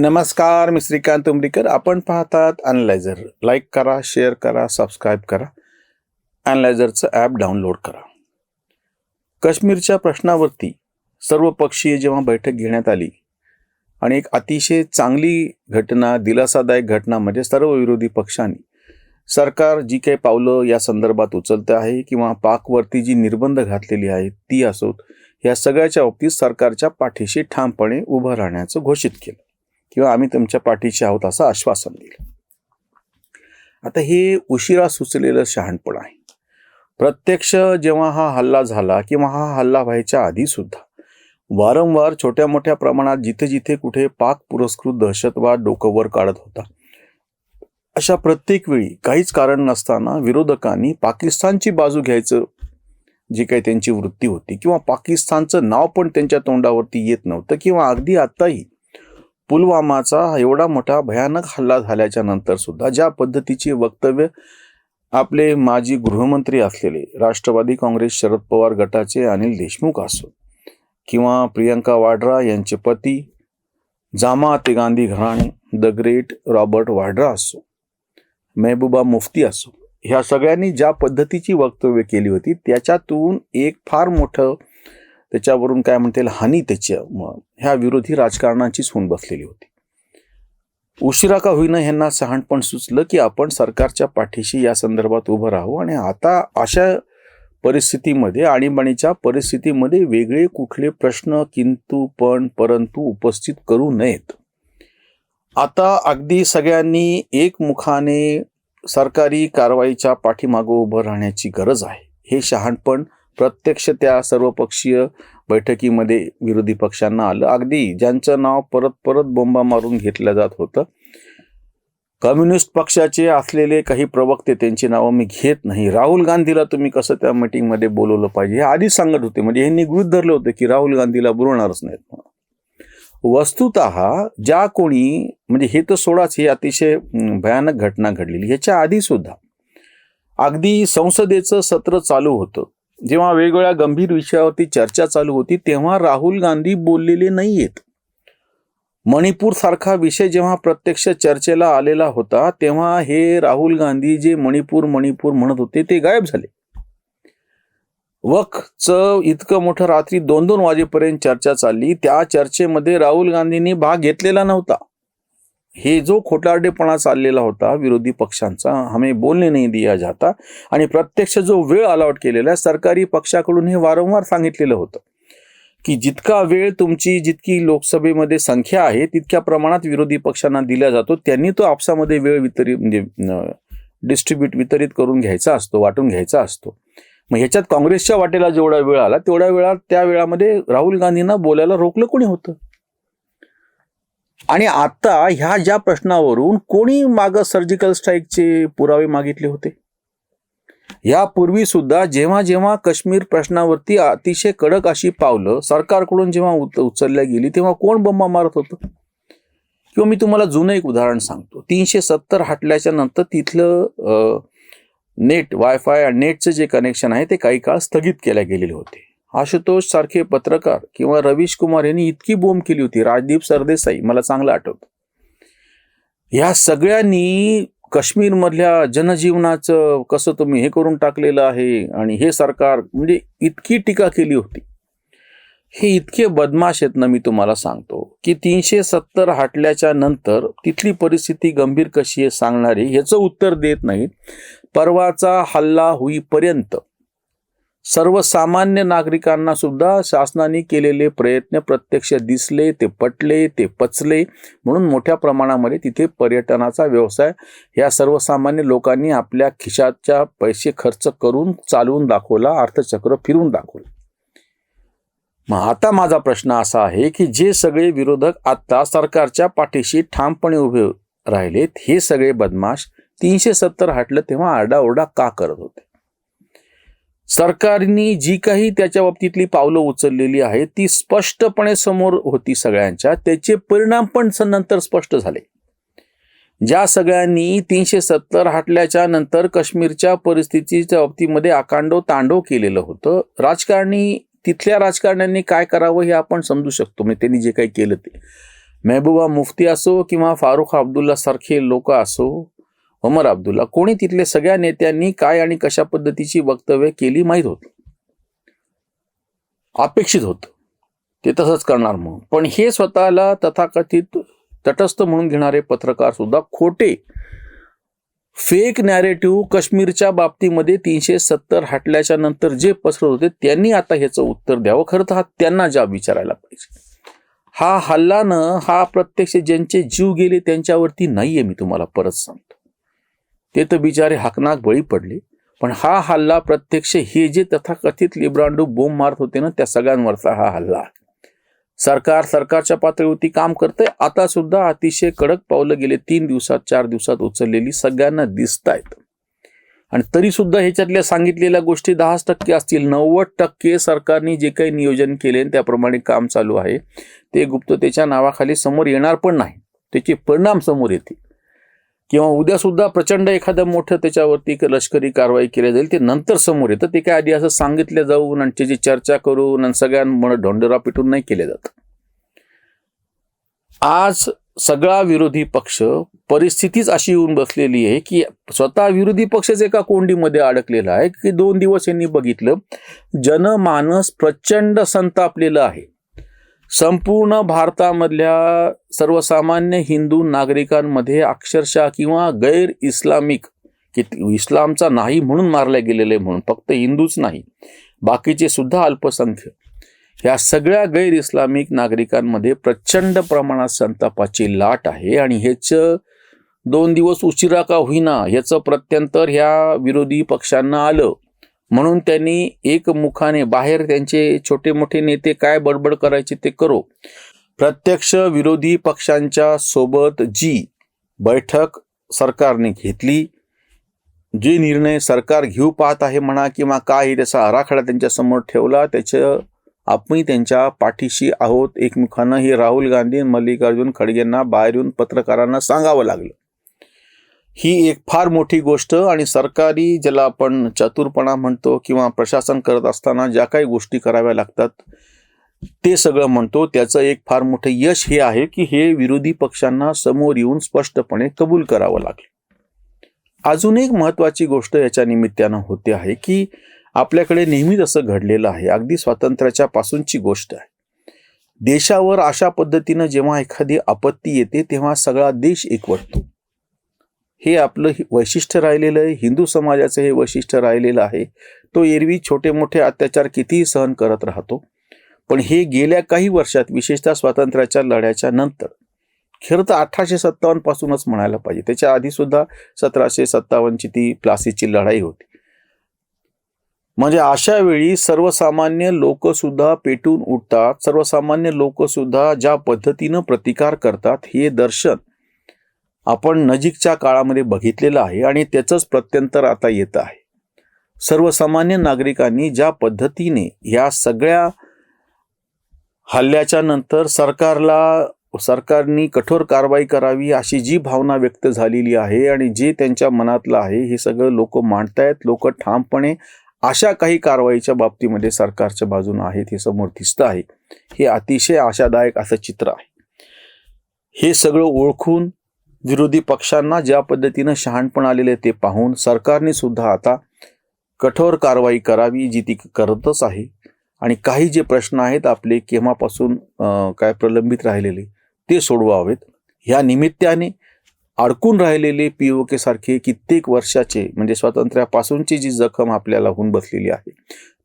नमस्कार मी श्रीकांत उमरीकर. आपण पाहतात अनलायझर लाईक करा शेअर करा सबस्क्राईब करा. अनलायझरचं ॲप डाउनलोड करा. काश्मीरच्या प्रश्नावरती सर्वपक्षीय जेव्हा बैठक घेण्यात आली आणि एक अतिशय चांगली घटना दिलासादायक घटना म्हणजे सर्व विरोधी पक्षांनी सरकार जी काही पावलं या संदर्भात उचलते आहे किंवा पाकवरती जी निर्बंध घातलेली आहेत ती असोत या सगळ्याच्या बाबतीत सरकारच्या पाठीशी ठामपणे उभं राहण्याचं घोषित केलं. किंवा आम्ही तुमच्या पाठीशी आहोत असं आश्वासन दिलं. आता हे उशिरा सुचलेलं शहाणपण आहे. प्रत्यक्ष जेव्हा हा हल्ला झाला किंवा हा हल्ला व्हायच्या आधी सुद्धा वारंवार छोट्या मोठ्या प्रमाणात जिथे जिथे कुठे पाक पुरस्कृत दहशतवाद डोकंवर काढत होता अशा प्रत्येक वेळी काहीच कारण नसताना विरोधकांनी पाकिस्तानची बाजू घ्यायचं जी काही त्यांची वृत्ती होती किंवा पाकिस्तानचं नाव पण त्यांच्या तोंडावरती येत नव्हतं किंवा अगदी आत्ताही पुलवामाचा एवढा मोठा भयानक हल्ला झाल्याच्यानंतर सुद्धा ज्या पद्धतीची वक्तव्य आपले माजी गृहमंत्री असलेले राष्ट्रवादी काँग्रेस शरद पवार गटाचे अनिल देशमुख असो किंवा प्रियंका वाड्रा यांचे पती जामा ते गांधी घराणे द ग्रेट रॉबर्ट वाड्रा असो मेहबूबा मुफ्ती असो ह्या सगळ्यांनी ज्या पद्धतीची वक्तव्य केली होती त्याच्यातून एक फार मोठं त्याच्यावरून काय म्हणता येईल हानी त्याच्या ह्या विरोधी राजकारणाचीच होऊन बसलेली होती. उशिरा का होईना ह्यांना सहाणपण सुचलं की आपण सरकारच्या पाठीशी या संदर्भात उभं राहू आणि आता अशा परिस्थितीमध्ये आणीबाणीच्या परिस्थितीमध्ये वेगळे कुठले प्रश्न किंतु पण परंतु उपस्थित करू नयेत. आता अगदी सगळ्यांनी एकमुखाने सरकारी कारवाईच्या पाठीमागं उभं राहण्याची गरज आहे. हे शहाणपण प्रत्यक्ष त्या सर्वपक्षीय बैठकीमध्ये विरोधी पक्षांना आलं. अगदी ज्यांचं नाव परत परत बोंबा मारून घेतलं जात होतं. कम्युनिस्ट पक्षाचे असलेले काही प्रवक्ते त्यांची नावं मी घेत नाही. राहुल गांधीला तुम्ही कसं त्या मीटिंगमध्ये बोलवलं पाहिजे? हे आधीच सांगत होते. म्हणजे यांनी गृहित धरलं होतं की राहुल गांधीला बोलवणारच नाहीत म्हणून. वस्तुत ज्या कोणी म्हणजे हे तर सोडाच ही अतिशय भयानक घटना घडलेली. ह्याच्या आधी सुद्धा अगदी संसदेचं सत्र चालू होतं. जेव्हा वेगवेगळ्या गंभीर विषयावरती चर्चा चालू होती तेव्हा राहुल गांधी बोललेले नाहीयेत. मणिपूर सारखा विषय जेव्हा प्रत्यक्ष चर्चेला आलेला होता तेव्हा हे राहुल गांधी जे मणिपूर मणिपूर म्हणत होते ते गायब झाले. वकचं इतकं मोठं रात्री दोन दोन वाजेपर्यंत चर्चा चालली. त्या चर्चेमध्ये राहुल गांधींनी भाग घेतलेला नव्हता. हे जो खोटारडेपणा चाललेला होता विरोधी पक्षांचा हमें बोलणे नाही दिया जाता आणि प्रत्यक्ष जो वेळ अलॉट केलेला आहे सरकारी पक्षाकडून हे वारंवार सांगितलेलं होतं की जितका वेळ तुमची जितकी लोकसभेमध्ये संख्या आहे तितक्या प्रमाणात विरोधी पक्षांना दिला जातो. त्यांनी तो आपसामध्ये वेळ वितरित म्हणजे डिस्ट्रीब्यूट वितरित करून घ्यायचा असतो वाटून घ्यायचा असतो. मग ह्याच्यात काँग्रेसच्या वाटेला जेवढा वेळ आला तेवढ्या वेळात त्या वेळामध्ये राहुल गांधींना बोलायला रोखलं कोणी होतं? आणि आता ह्या ज्या प्रश्नावरून कोणी माग सर्जिकल स्ट्राईकचे पुरावे मागितले होते? यापूर्वी सुद्धा जेव्हा जेव्हा काश्मीर प्रश्नावरती अतिशय कडक अशी पावलं सरकारकडून जेव्हा उचलल्या गेली तेव्हा कोण बंबा मारत होतं? किंवा मी तुम्हाला जुनं एक उदाहरण सांगतो. तीनशे सत्तर हटल्याच्या नंतर तिथलं नेट वायफाय आणि नेटचं जे कनेक्शन आहे ते काही काळ स्थगित केल्या गेलेले होते. आशुतोष सारखे पत्रकार किंवा रवीश कुमार यांनी इतकी बोंब केली होती. राजदीप सरदेसाई मला चांगलं आठवतं. ह्या सगळ्यांनी काश्मीरमधल्या जनजीवनाचं कसं तुम्ही हे करून टाकलेलं आहे आणि हे सरकार म्हणजे इतकी टीका केली होती. हे इतके बदमाश आहेत ना मी तुम्हाला सांगतो की तीनशे सत्तर हाटल्याच्या नंतर तिथली परिस्थिती गंभीर कशी आहे सांगणारे ह्याचं उत्तर देत नाहीत. परवाचा हल्ला होईपर्यंत सर्वसामान्य नागरिकांना सुद्धा शासनाने केलेले प्रयत्न प्रत्यक्ष दिसले ते पटले ते पचले. म्हणून मोठ्या प्रमाणामध्ये तिथे पर्यटनाचा व्यवसाय या सर्वसामान्य लोकांनी आपल्या खिशाच्या पैसे खर्च करून चालवून दाखवला अर्थचक्र फिरून दाखवलं. मग आता माझा प्रश्न असा आहे की जे सगळे विरोधक आता सरकारच्या पाठीशी ठामपणे उभे राहिलेत हे सगळे बदमाश तीनशे सत्तर हटलं तेव्हा आरडाओरडा का करत होते? सरकारनी जी काही त्याच्या बाबतीतली पावलं उचललेली आहेत ती स्पष्टपणे समोर होती सगळ्यांच्या. त्याचे परिणाम पण स- नंतर स्पष्ट झाले. ज्या सगळ्यांनी तीनशे सत्तर हटल्याच्या नंतर काश्मीरच्या परिस्थितीच्या बाबतीमध्ये आकांडो तांडव केलेलं होतं. राजकारणी तिथल्या राजकारण्यांनी काय करावं हे आपण समजू शकतो. म्हणजे त्यांनी जे काही केलं ते. मेहबूबा मुफ्ती असो किंवा फारुख अब्दुल्ला सारखे लोक असो उमर अब्दुल्ला कोणी तिथले सगळ्या नेत्यांनी काय आणि कशा पद्धतीची वक्तव्य केली माहीत होत? अपेक्षित होत. ते तसंच करणार म्हणून. पण हे स्वतःला तथाकथित तटस्थ म्हणून घेणारे पत्रकार सुद्धा खोटे फेक नॅरेटिव्ह काश्मीरच्या बाबतीमध्ये तीनशे सत्तर हटल्याच्या नंतर जे पसरत होते त्यांनी आता ह्याचं उत्तर द्यावं. खरं तर हा त्यांना जाब विचारायला पाहिजे. हा हल्लानं हा प्रत्यक्ष ज्यांचे जीव गेले त्यांच्यावरती नाहीये मी तुम्हाला परत सांगतो. ते तर बिचारे हाकनाक बळी पडले. पण हा हल्ला प्रत्यक्ष हे जे तथाकथित लिब्रांडू बोंब मारत होते ना त्या सगळ्यांवरचा हा हल्ला. सरकार सरकारच्या पातळीवरती काम करतंय. आता सुद्धा अतिशय कडक पावलं गेले. तीन दिवसात चार दिवसात उचललेली सगळ्यांना दिसत आहेत आणि तरी सुद्धा ह्याच्यातल्या सांगितलेल्या गोष्टी दहाच टक्के असतील. नव्वद टक्के सरकारने जे काही नियोजन केले त्याप्रमाणे काम चालू आहे ते गुप्ततेच्या नावाखाली समोर येणार पण नाही. त्याचे परिणाम समोर येतील. किंवा उद्या सुद्धा प्रचंड एखादं मोठं त्याच्यावरती लष्करी कारवाई केली जाईल ते नंतर समोर येतं. ते काय आधी असं सांगितलं जाऊन आणि त्याची चर्चा करून आणि सगळ्यांमुळे ढोंडरा पिटून नाही केले जात. आज सगळा विरोधी पक्ष परिस्थितीच अशी येऊन बसलेली आहे की स्वतः विरोधी पक्षच एका कोंडीमध्ये अडकलेला आहे की दोन दिवस यांनी बघितलं जनमानस प्रचंड संतापलेलं आहे. संपूर्ण भारतामधल्या सर्वसामान्य हिंदू नागरिकांमध्ये अक्षरशः किंवा गैर इस्लामिक की इस्लामचा नाही म्हणून मारले गेलेले म्हणून फक्त हिंदूच नाही बाकीचे सुद्धा अल्पसंख्य. ह्या सगळ्या गैर इस्लामिक नागरिकांमध्ये प्रचंड प्रमाणात संतापाची लाट आहे आणि ह्याचं दोन दिवस उशिरा का होईना ह्याचं प्रत्यंतर ह्या विरोधी पक्षांना आलं. म्हणून त्यांनी एकमुखाने बाहेर त्यांचे छोटे मोठे नेते काय बडबड करायचे ते करो. प्रत्यक्ष विरोधी पक्षांच्या सोबत जी बैठक सरकारने घेतली जे निर्णय सरकार घेऊ पाहत आहे म्हणा किंवा काय त्याचा आराखडा त्यांच्यासमोर ठेवला त्याचं आपण त्यांच्या पाठीशी आहोत. एकमुखानं हे राहुल गांधी मल्लिकार्जुन खडगेंना बाहेर येऊन पत्रकारांना सांगावं लागलं. ही एक फार मोठी गोष्ट आणि सरकारी ज्याला आपण चतुरपणा म्हणतो किंवा प्रशासन करत असताना ज्या काही गोष्टी कराव्या लागतात ते सगळं म्हणतो. त्याचं एक फार मोठं यश हे आहे की हे विरोधी पक्षांना समोर येऊन स्पष्टपणे कबूल करावं लागलं. अजून एक महत्वाची गोष्ट याच्या निमित्तानं होते आहे की आपल्याकडे नेहमीच असं घडलेलं आहे. अगदी स्वातंत्र्याच्या पासूनची गोष्ट आहे. देशावर अशा पद्धतीनं जेव्हा एखादी आपत्ती येते तेव्हा सगळा देश एकवटतो. हे आपलं वैशिष्ट्य राहिलेलं आहे. हिंदू समाजाचं हे वैशिष्ट्य राहिलेलं आहे. तो एरवी छोटे मोठे अत्याचार कितीही सहन करत राहतो. पण हे गेल्या काही वर्षात विशेषतः स्वातंत्र्याच्या लढ्याच्या नंतर खरं तर अठराशे सत्तावन्न पासूनच म्हणायला पाहिजे. त्याच्या आधी सुद्धा सतराशे सत्तावन्नची ती प्लासीची लढाई होती. म्हणजे अशा वेळी सर्वसामान्य लोक सुद्धा पेटून उठतात. सर्वसामान्य लोक सुद्धा ज्या पद्धतीनं प्रतिकार करतात हे दर्शन आपण नजीकच्या काळामध्ये बघितलेलं आहे आणि त्याचंच प्रत्यंतर आता येतं आहे. सर्वसामान्य नागरिकांनी ज्या पद्धतीने या सगळ्या हल्ल्याच्या नंतर सरकारला सरकारनी कठोर कारवाई करावी अशी जी भावना व्यक्त झालेली आहे आणि जे त्यांच्या मनातलं आहे हे सगळं लोक मांडतायत लोक ठामपणे अशा काही कारवाईच्या बाबतीमध्ये सरकारच्या बाजूने आहेत हे समोर दिसतं आहे. हे अतिशय आशादायक असं चित्र आहे. हे सगळं ओळखून विरोधी पक्षांना ज्या पद्धतीनं शहाणपण आलेले ते पाहून सरकारने सुद्धा आता कठोर कारवाई करावी जी ती करतच आहे. आणि काही जे प्रश्न आहेत आपले केव्हापासून काय प्रलंबित राहिलेले ते सोडवावेत. ह्या निमित्ताने अडकून राहिलेले पी ओ के सारखे कित्येक वर्षाचे म्हणजे स्वातंत्र्यापासूनची जी जखम आपल्याला होऊन बसलेली आहे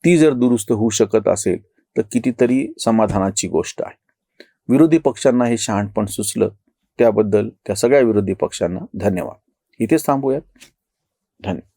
ती जर दुरुस्त होऊ शकत असेल तर कितीतरी समाधानाची गोष्ट आहे. विरोधी पक्षांना हे शहाणपण सुचलं त्याबद्दल त्या सगळ्या विरोधी पक्षांना धन्यवाद. इथेच थांबूयात. धन्यवाद.